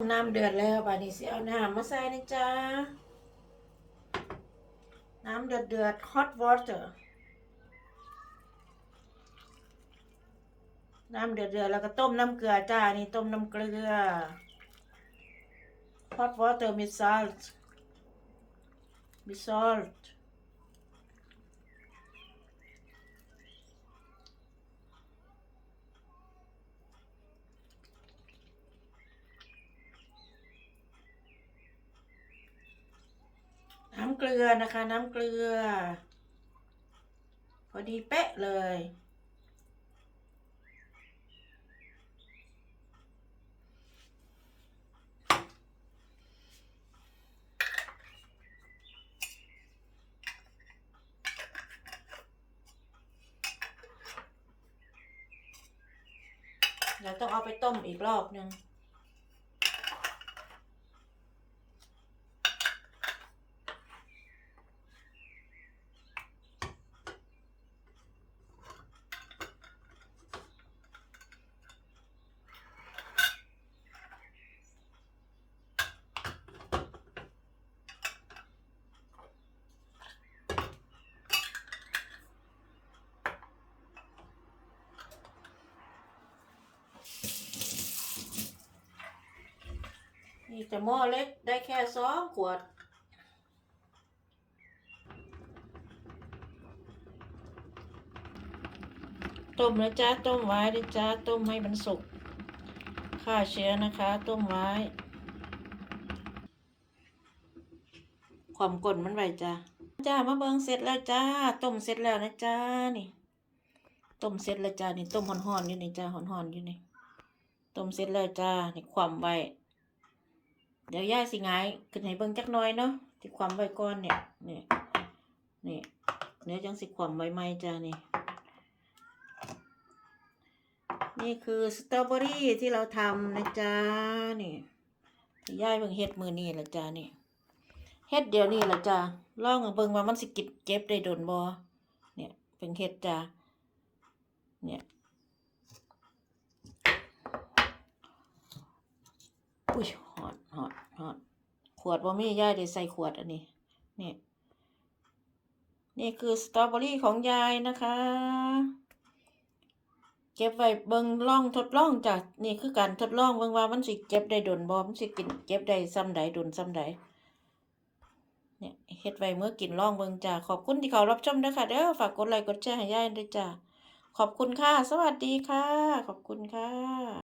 น้ำเดือดแล้วบาดนี้สิเอาน้ำมาใส่นะจ๊ะ น้ำเดือดเดือด hot water น้ำเดือดเดือดแล้วก็ต้มน้ำเกลือจ้า นี่ต้มน้ำเกลือ hot water with salt with salt น้ำเกลือนะคะ น้ำเกลือ พอดีเป๊ะเลยเดี๋ยวต้องเอาไปต้มอีกรอบหนึ่ง นี่แต่หม้อเล็กได้แค่สองขวด ต้มนะจ๊ะต้มไว้นะจ๊ะต้มให้มันสุกฆ่าเชื้อนะคะ ต้มไว้ ความกลนมันไวจ้าจ้ามาเบิงเสร็จแล้วจ้า ต้มเสร็จแล้วนะจ้านี่ ต้มเสร็จแล้วจ้านี่ต้มห่อนๆอยู่นี่จ้าห่อนๆอยู่นี่ต้มเสร็จแล้วจ้านี่ความไว้ เดี๋ยวย่าสิไงายขึ้นให้เบิ่งจักน่อยเนาะสิความไว้ก่อนเนี่ยนี่นี่เดี๋ยวจังสิความไว้ใหม่จ้านี่ นี่คือสตรอเบอรี่ที่เราทำนะจ๊ะนี่ที่ย่ายเบิ่งเฮ็ดมือนี่ละจ้านี่เฮ็ดเดี๋ยวนี้ละจ้าลองเอาเบิ่งว่ามันสิกิดเก็บได้โดนบ่เนี่ยเพิ่งเฮ็ดจ้าเนี่ยอุ้ย อดฮอดฮอด ขวดบ่มียายได้ใส่ขวดอันนี้ นี่ นี่คือสตรอเบอรี่ของยายนะคะ เก็บไว้เบิ่งล่องทดลองจ้ะนี่คือการทดลองเบิ่งว่ามันสิเก็บได้ดนบ่มันสิกินเก็บได้ซ้ำใดดนซ้ำใดเนี่ยเฮ็ดไว้เมื่อกินล่องเบิ่งจ้ะขอบคุณที่เขารับชมด้วยค่ะเด้อฝากกดไลค์กดแชร์ให้ยายด้วยจ้ะขอบคุณค่ะ สวัสดีค่ะ ขอบคุณค่ะ